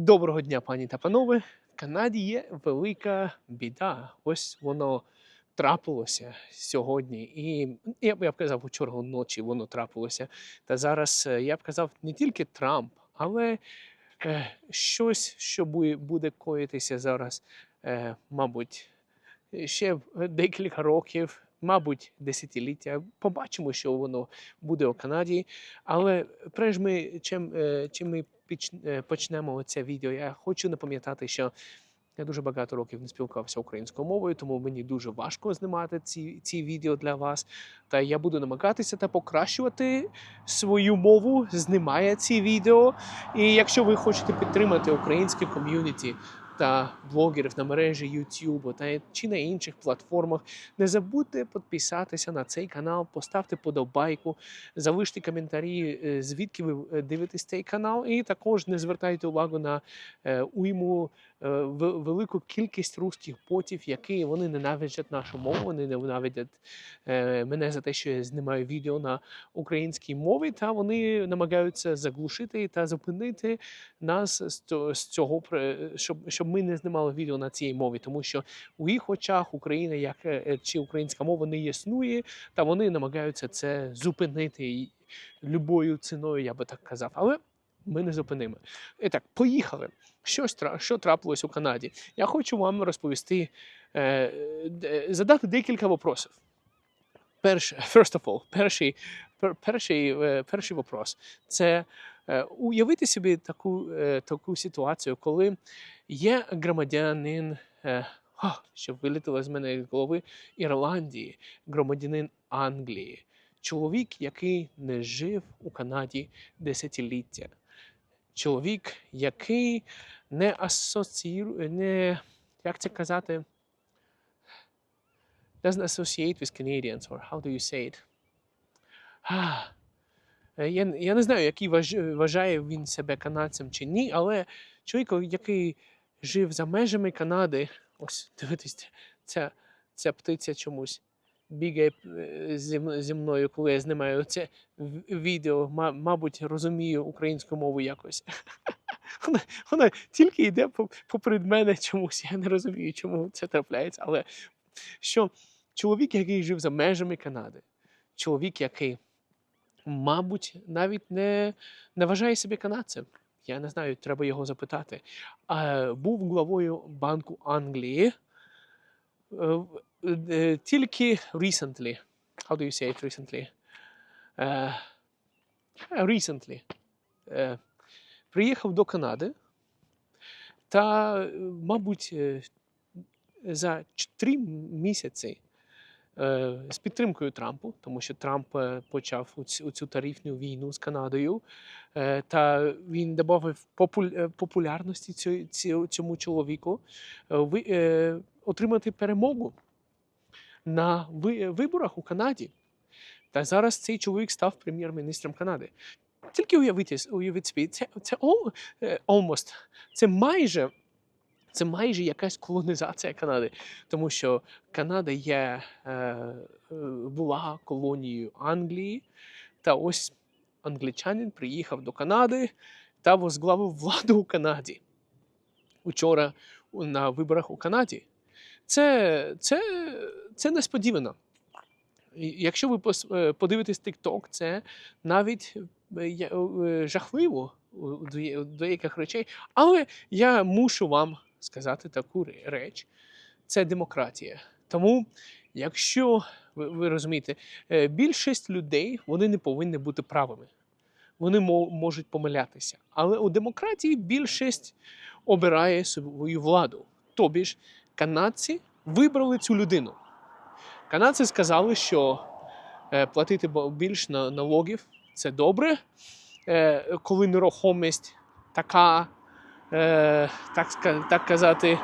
Доброго дня, пані та панове. В Канаді є велика біда. Ось воно трапилося сьогодні. І я б я б казав, вчора вночі воно трапилося. Та зараз е, я б казав не тільки Трамп, але е, щось, що буде, коїтися зараз, е, мабуть, ще декілька років. Мабуть, десятиліття. Побачимо, що воно буде у Канаді. Але перш ми, чим, е, чим ми почнемо це відео, я хочу напам'ятати, що я дуже багато років не спілкувався українською мовою, тому мені дуже важко знімати ці, ці відео для вас. Та я буду намагатися та покращувати свою мову, знімає ці відео. І якщо ви хочете підтримати українське ком'юніті та блогерів на мережі YouTube та чи на інших платформах, не забудьте підписатися на цей канал, поставте подобайку, залиште коментарі, е, звідки ви е, дивитесь цей канал, і також не звертайте увагу на е, уйму велику кількість русських ботів, які вони ненавидять нашу мову, вони ненавидять мене за те, що я знімаю відео на українській мові, та вони намагаються заглушити та зупинити нас з цього- щоб, щоб ми не знімали відео на цій мові, тому що у їх очах Україна як е, е, чи українська мова не існує, та вони намагаються це зупинити любою ціною, я би так казав. Але ми не зупинимо. І так, поїхали. Що, що трапилось у Канаді? Я хочу вам розповісти, е, задати декілька вопросів. Перш, first of all, перший, пер, перший, е, перший вопрос це уявити собі таку, е, таку ситуацію, коли є громадянин, е, о, що вилетіло з мене з голови Ірландії, громадянин Англії, чоловік, який не жив у Канаді десятиліття. Чоловік, який не асоціює, не, як це казати, doesn't associate with Canadians, or how do you say it? Е, я, я не знаю, який важ, вважає він себе канадцем чи ні, але чоловік, який жив за межами Канади, ось дивитись, ця, ця птиця чомусь бігає е, зі, мною, коли я знімаю це відео, ма- мабуть, розумію українську мову якось. Вона, вона тільки йде по- поперед мене чомусь. Я не розумію, чому це трапляється. Але що чоловік, який жив за межами Канади, чоловік, який, мабуть, навіть не, не вважає себе канадцем. Я не знаю, треба його запитати. А, був главою Банку Англії е, е, тільки recently. How do you say it recently? Е, recently. Е, приїхав до Канади та, мабуть, за ч- три місяці з підтримкою Трампу, тому що Трамп е, почав цю, тарифну війну з Канадою, е, та він додав е, популярності цьому чоловіку е, е, отримати перемогу на виборах у Канаді. Та зараз цей чоловік став прем'єр-міністром Канади. Тільки уявіть, уявіть собі, це, це е, almost, це майже, це майже якась колонізація Канади, тому що Канада є, е, е, була колонією Англії, та ось англічанин приїхав до Канади та возглавив владу у Канаді. Учора на виборах у Канаді. Це, це, це несподівано. Якщо ви е, подивитесь TikTok, це навіть е, жахливо у деяких речей. Але я мушу вам сказати таку реч: це демократія. Тому, якщо ви, ви розумієте, е, більшість людей вони не повинні бути правими. Вони можуть помилятися. Але у демократії більшість обирає свою владу. Тобі ж канадці вибрали цю людину. Канадці сказали, що е, платити бо- більш на налогів це добре, е, коли нерухомість така, е, так, так казати,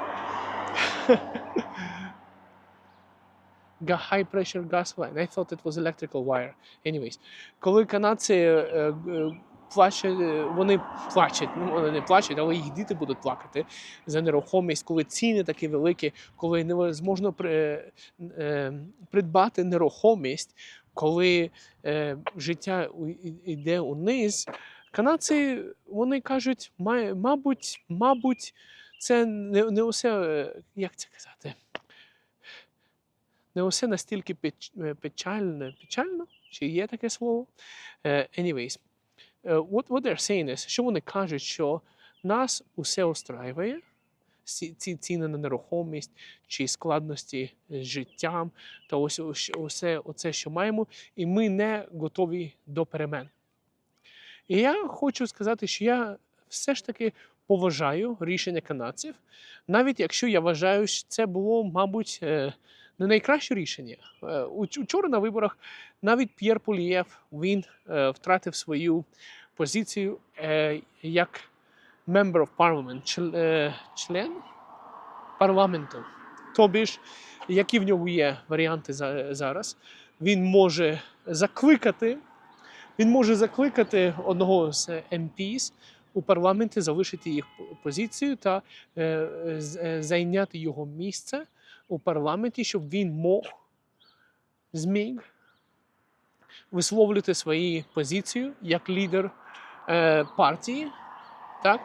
high pressure gas line. I thought it was electrical wire. Anyways, коли канадці е, е, плачуть, е, вони плачуть, ну вони не плачуть, але їх діти будуть плакати за нерухомість, коли ціни такі великі, коли невозможно при, е, придбати нерухомість, коли е, життя йде униз, канадці вони кажуть, «Ма- мабуть, мабуть, це не, не усе, е, як це казати, не усе настільки е, печально, печально, чи є таке слово? Е, anyways, what, what they're saying is, що вони кажуть, що нас усе устраює, ці, ці ціни на нерухомість чи складності з життям, та ось- усе оце, що маємо, і ми не готові до перемен. І я хочу сказати, що я все ж таки поважаю рішення канадців, навіть якщо я вважаю, що це було, мабуть, е, не найкраще рішення. Е, Учора на виборах навіть П'єр Полієв він е, втратив свою позицію як member of parliament, член парламенту. Тобі ж, які в нього є варіанти за- зараз, він може закликати, він може закликати одного з MPs у парламенті залишити їх позицію та е, е, зайняти його місце у парламенті, щоб він мог зміг висловлювати свою позицію як лідер е, партії. Так?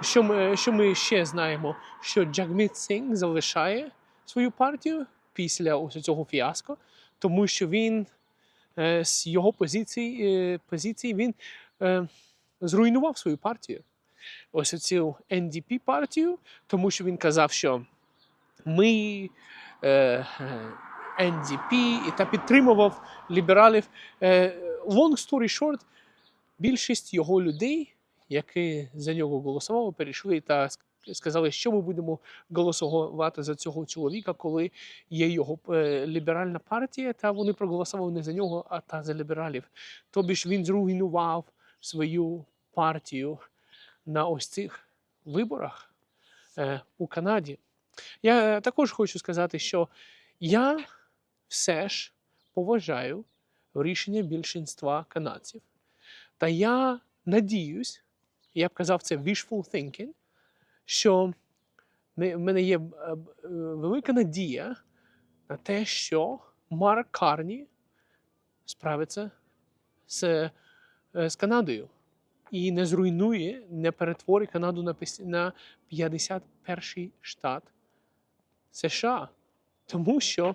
Що ми, що ми ще знаємо, що Джагміт Синг залишає свою партію після ось цього фіаско, тому що він е, з його позиції, е, позиції він е, зруйнував свою партію. Ось цю NDP партію, тому що він казав, що ми е, е, і та підтримував лібералів. Е, long story short, більшість його людей, які за нього голосували, перейшли та сказали, що ми будемо голосувати за цього чоловіка, коли є його е, ліберальна партія, та вони проголосували не за нього, а та за лібералів. Тобі ж він зруйнував свою партію на ось цих виборах е, у Канаді. Я також хочу сказати, що я все ж поважаю рішення більшинства канадців. Та я надіюсь, я б казав, це wishful thinking, що в мене є е, велика надія на те, що Марк Карні справиться з, е, з Канадою і не зруйнує, не перетворить Канаду на, на 51-й штат США. Тому що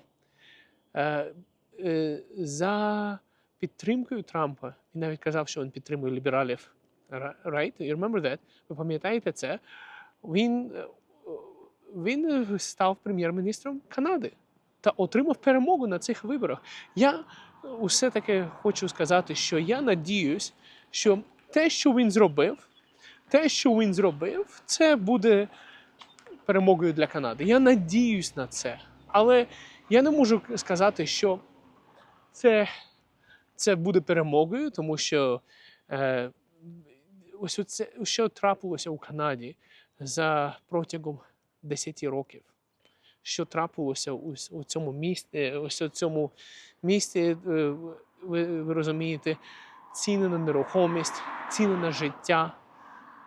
е, е, за підтримкою Трампа, він навіть казав, що він підтримує лібералів. Ра- Right? You remember that? Ви пам'ятаєте це? Він, е, він став прем'єр-міністром Канади та отримав перемогу на цих виборах. Я усе таки хочу сказати, що я надіюсь, що те, що він зробив, те, що він зробив, це буде перемогою для Канади. Я надіюсь на це. Але я не можу сказати, що це, це буде перемогою, тому що е, ось це, що трапилося у Канаді за протягом 10 років. Що трапилося у, цьому місті, ось у цьому місті, е, ви, ви розумієте, ціни на нерухомість, ціни на життя,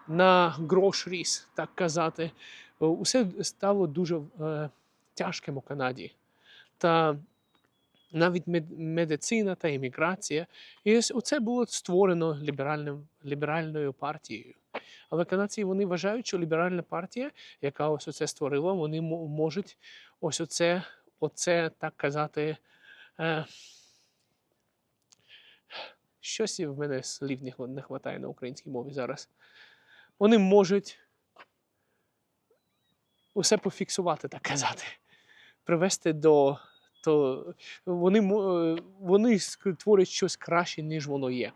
на groceries, так казати. Усе стало дуже е, тяжким у Канаді. Та навіть мед- медицина та імміграція. І ось оце було створено ліберальним, ліберальною партією. Але канадці вони вважають, що ліберальна партія, яка ось оце створила, вони можуть ось оце, оце так казати. Е, щось в мене слів не вистачає на українській мові зараз. Вони можуть усе пофіксувати, так казати, привести до. То вони, вони творять щось краще, ніж воно є.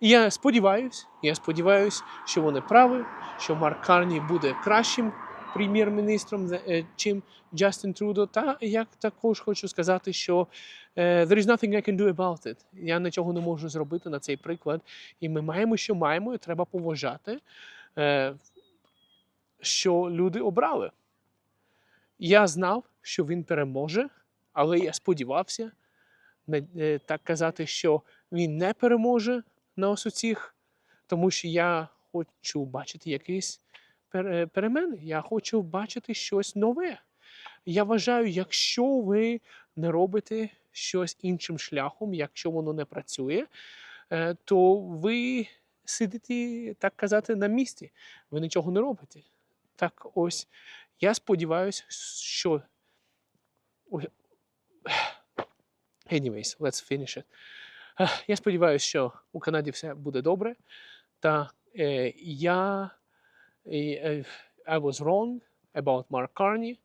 І я сподіваюся, я сподіваюся, що вони праві, що Марк Карні буде кращим прем'єр-міністром, е, чим Джастін Трудо. Та я також хочу сказати, що е, there is nothing I can do about it. Я нічого не можу зробити на цей приклад. І ми маємо, що маємо, і треба поважати, е, що люди обрали. Я знав, що він переможе, але я сподівався так казати, що він не переможе на ось у тому що я хочу бачити якісь пер- перемени. Я хочу бачити щось нове. Я вважаю, якщо ви не робите щось іншим шляхом, якщо воно не працює, е, то ви сидите, так казати, на місці. Ви нічого не робите. Так ось, я сподіваюся, що. Anyways, let's finish it. Я сподіваюся, що у Канаді все буде добре. Та е, я е, I was wrong about Mark Carney.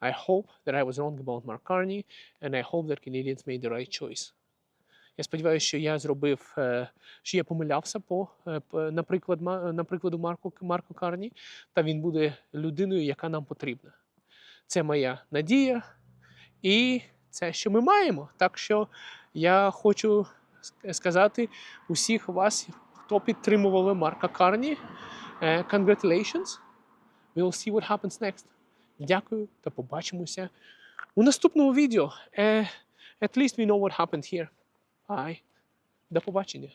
I hope that I was wrong about Mark Carney, and I hope that Canadians made the right choice. Я сподіваюся, що я зробив, е, що я помилявся по, е, наприклад, наприкладу Марку, Марку Карні, та він буде людиною, яка нам потрібна. Це моя надія, і це, що ми маємо. Так що я хочу сказати усіх вас, хто підтримували Марка Карні. е, Congratulations. We'll see what happens next. Дякую та побачимося у наступному відео. Е, At least we know what happened here. Bye. До побачення.